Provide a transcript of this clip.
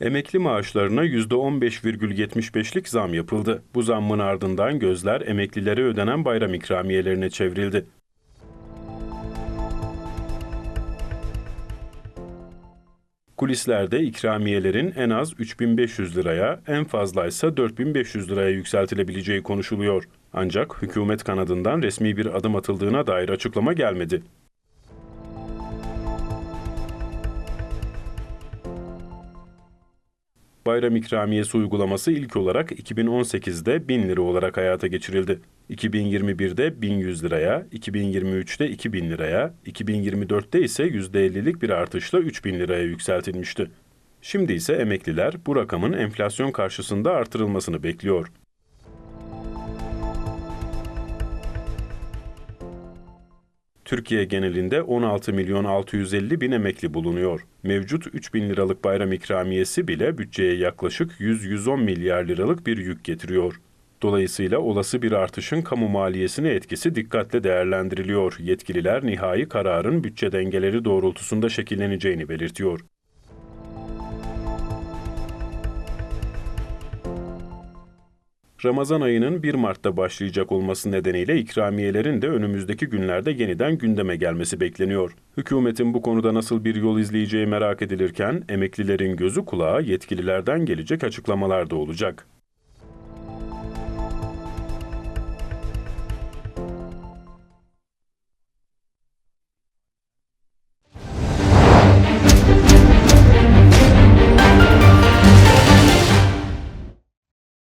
Emekli maaşlarına %15,75'lik zam yapıldı. Bu zammın ardından gözler emeklilere ödenen bayram ikramiyelerine çevrildi. Kulislerde ikramiyelerin en az 3500 liraya, en fazlaysa 4500 liraya yükseltilebileceği konuşuluyor. Ancak hükümet kanadından resmi bir adım atıldığına dair açıklama gelmedi. Bayram ikramiyesi uygulaması ilk olarak 2018'de 1000 lira olarak hayata geçirildi. 2021'de 1100 liraya, 2023'te 2000 liraya, 2024'te ise %50'lik bir artışla 3000 liraya yükseltilmişti. Şimdi ise emekliler bu rakamın enflasyon karşısında artırılmasını bekliyor. Türkiye genelinde 16 milyon 650 bin emekli bulunuyor. Mevcut 3 bin liralık bayram ikramiyesi bile bütçeye yaklaşık 100-110 milyar liralık bir yük getiriyor. Dolayısıyla olası bir artışın kamu maliyesine etkisi dikkatle değerlendiriliyor. Yetkililer nihai kararın bütçe dengeleri doğrultusunda şekilleneceğini belirtiyor. Ramazan ayının 1 Mart'ta başlayacak olması nedeniyle ikramiyelerin de önümüzdeki günlerde yeniden gündeme gelmesi bekleniyor. Hükümetin bu konuda nasıl bir yol izleyeceği merak edilirken emeklilerin gözü kulağı yetkililerden gelecek açıklamalar da olacak.